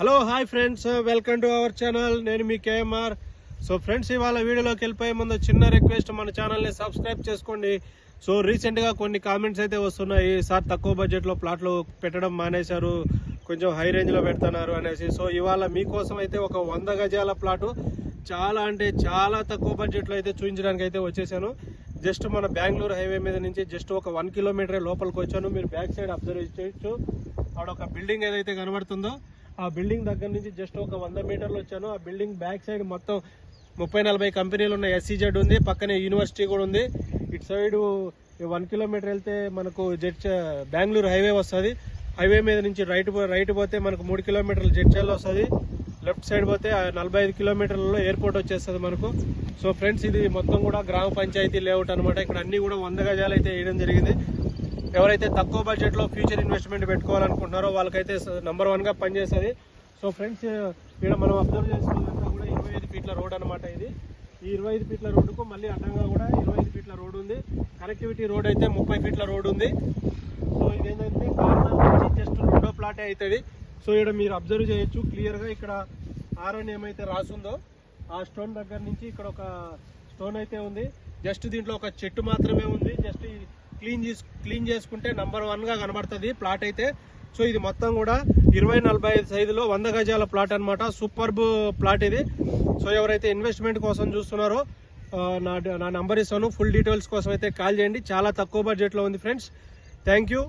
Hello hi friends welcome to our channel నేను మీ KMR. So friends ఇవాళ వీడియోలోకి వెళ్ళిపోయే ముందు చిన్న రిక్వెస్ట్ మన ఛానల్ని సబ్స్క్రైబ్ చేసుకోండి. సో రీసెంట్గా కొన్ని కామెంట్స్ అయితే వస్తున్నాయి. సార్ తక్కువ బడ్జెట్లో ప్లాట్లు పెట్టడం మానేశారు. కొంచెం హై రేంజ్లో పెడుతున్నారు అనేసి. సో ఇవాళ మీకోసం అయితే ఒక వంద గజాల ప్లాటు చాలా అంటే చాలా తక్కువ బడ్జెట్లో అయితే చూపించడానికి అయితే వచ్చేసాను. జస్ట్ మన బెంగళూరు హైవే మీద నుంచి జస్ట్ ఒక వన్ కిలోమీటర్ లోపలికి వచ్చాను. మీరు బ్యాక్ సైడ్ అబ్జర్వ్ చేయొచ్చు. అక్కడ ఒక బిల్డింగ్ ఏదైతే కనబడుతుందో ఆ బిల్డింగ్ దగ్గర నుంచి జస్ట్ ఒక వంద మీటర్లు వచ్చాను. ఆ బిల్డింగ్ బ్యాక్ సైడ్ మొత్తం ముప్పై నలభై కంపెనీలు ఉన్న ఎస్సీజెడ్ ఉంది. పక్కనే యూనివర్సిటీ కూడా ఉంది. ఇటు సైడ్ వన్ కిలోమీటర్ వెళ్తే మనకు జడ్చ బెంగళూరు హైవే వస్తుంది. హైవే మీద నుంచి రైట్ రైట్ పోతే మనకు మూడు కిలోమీటర్లు జడ్చల్ వస్తుంది. లెఫ్ట్ సైడ్ పోతే ఆ నలభై ఐదు కిలోమీటర్లలో ఎయిర్పోర్ట్ వచ్చేస్తుంది మనకు. సో ఫ్రెండ్స్ ఇది మొత్తం కూడా గ్రామ పంచాయతీ లేఅవుట్ అనమాట ఇక్కడ అన్ని కూడా వంద గజాలు అయితే వేయడం జరిగింది. ఎవరైతే తక్కువ బడ్జెట్లో ఫ్యూచర్ ఇన్వెస్ట్మెంట్ పెట్టుకోవాలనుకుంటున్నారో వాళ్ళకైతే నంబర్ వన్గా పనిచేస్తుంది. సో ఫ్రెండ్స్ ఇక్కడ మనం అబ్జర్వ్ చేసుకున్నదంతా కూడా ఇరవై ఐదు ఫీట్ల రోడ్ అనమాట ఇది. ఈ ఇరవై ఐదు ఫీట్ల రోడ్డుకు మళ్ళీ అడ్డంగా కూడా ఇరవై ఐదు ఫీట్ల రోడ్ ఉంది. కనెక్టివిటీ రోడ్ అయితే ముప్పై ఫీట్ల రోడ్ ఉంది. సో ఇదేంటంటే కార్నర్ నుంచి జస్ట్ రెండో ప్లాటే అవుతుంది సో ఇక్కడ మీరు అబ్జర్వ్ చేయొచ్చు. క్లియర్గా ఇక్కడ ఆర్ఎన్ ఏమైతే రాసుందో ఆ స్టోన్ దగ్గర నుంచి ఇక్కడ ఒక స్టోన్ అయితే ఉంది. జస్ట్ దీంట్లో ఒక చెట్టు మాత్రమే ఉంది. జస్ట్ క్లీన్ చేసు క్లీన్ చేసుకుంటే నంబర్ వన్గా కనబడుతుంది ప్లాట్ అయితే. సో ఇది మొత్తం కూడా ఇరవై నలభై ఐదు సైజులో వంద గజాల ప్లాట్ అనమాట సూపర్బ్ ప్లాట్ ఇది. సో ఎవరైతే ఇన్వెస్ట్మెంట్ కోసం చూస్తున్నారో నా నా నంబర్ ఇస్తాను. ఫుల్ డీటెయిల్స్ కోసం అయితే కాల్ చేయండి. చాలా తక్కువ బడ్జెట్లో ఉంది ఫ్రెండ్స్ థ్యాంక్ యూ